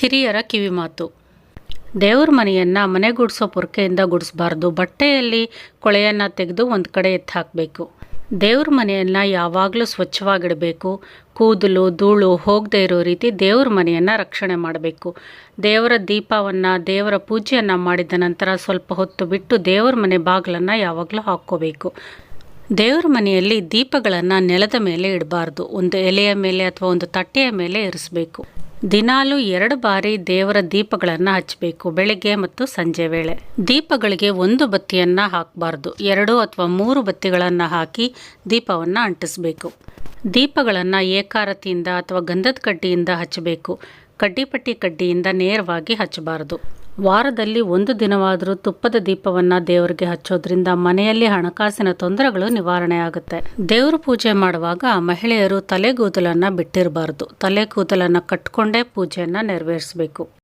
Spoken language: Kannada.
ಹಿರಿಯರ ಕಿವಿಮಾತು ದೇವ್ರ ಮನೆಯನ್ನು ಮನೆಗೂಡಿಸೋ ಪೊರ್ಕೆಯಿಂದ ಗುಡಿಸಬಾರ್ದು. ಬಟ್ಟೆಯಲ್ಲಿ ಕೊಳೆಯನ್ನು ತೆಗೆದು ಒಂದು ಕಡೆ ಎತ್ತಿ ಹಾಕಬೇಕು. ದೇವ್ರ ಮನೆಯನ್ನು ಯಾವಾಗಲೂ ಸ್ವಚ್ಛವಾಗಿಡಬೇಕು. ಕೂದಲು, ಧೂಳು ಹೋಗದೇ ಇರೋ ರೀತಿ ದೇವ್ರ ಮನೆಯನ್ನು ರಕ್ಷಣೆ ಮಾಡಬೇಕು. ದೇವರ ದೀಪವನ್ನು, ದೇವರ ಪೂಜೆಯನ್ನು ಮಾಡಿದ ನಂತರ ಸ್ವಲ್ಪ ಹೊತ್ತು ಬಿಟ್ಟು ದೇವ್ರ ಮನೆ ಬಾಗಿಲನ್ನು ಯಾವಾಗಲೂ ಹಾಕ್ಕೋಬೇಕು. ದೇವ್ರ ಮನೆಯಲ್ಲಿ ದೀಪಗಳನ್ನು ನೆಲದ ಮೇಲೆ ಇಡಬಾರ್ದು. ಒಂದು ಎಲೆಯ ಮೇಲೆ ಅಥವಾ ಒಂದು ತಟ್ಟೆಯ ಮೇಲೆ ಇರಿಸಬೇಕು. ದಿನಾಲೂ ಎರಡು ಬಾರಿ ದೇವರ ದೀಪಗಳನ್ನು ಹಚ್ಚಬೇಕು, ಬೆಳಗ್ಗೆ ಮತ್ತು ಸಂಜೆ ವೇಳೆ. ದೀಪಗಳಿಗೆ ಒಂದು ಬತ್ತಿಯನ್ನು ಹಾಕಬಾರ್ದು, ಎರಡು ಅಥವಾ ಮೂರು ಬತ್ತಿಗಳನ್ನು ಹಾಕಿ ದೀಪವನ್ನು ಅಂಟಿಸಬೇಕು. ದೀಪಗಳನ್ನು ಏಕಾರತಿಯಿಂದ ಅಥವಾ ಗಂಧದ ಕಡ್ಡಿಯಿಂದ ಹಚ್ಚಬೇಕು, ಕಡ್ಡಿಪಟ್ಟಿ ಕಡ್ಡಿಯಿಂದ ನೇರವಾಗಿ ಹಚ್ಚಬಾರದು. ವಾರದಲ್ಲಿ ಒಂದು ದಿನವಾದರೂ ತುಪ್ಪದ ದೀಪವನ್ನು ದೇವರಿಗೆ ಹಚ್ಚೋದ್ರಿಂದ ಮನೆಯಲ್ಲಿ ಹಣಕಾಸಿನ ತೊಂದರೆಗಳು ನಿವಾರಣೆ ಆಗುತ್ತೆ ದೇವ್ರ ಪೂಜೆ ಮಾಡುವಾಗ ಮಹಿಳೆಯರು ತಲೆ ಕೂದಲನ್ನು ಬಿಟ್ಟಿರಬಾರ್ದು. ತಲೆ ಕೂದಲನ್ನು ಕಟ್ಕೊಂಡೇ ಪೂಜೆಯನ್ನು ನೆರವೇರಿಸಬೇಕು.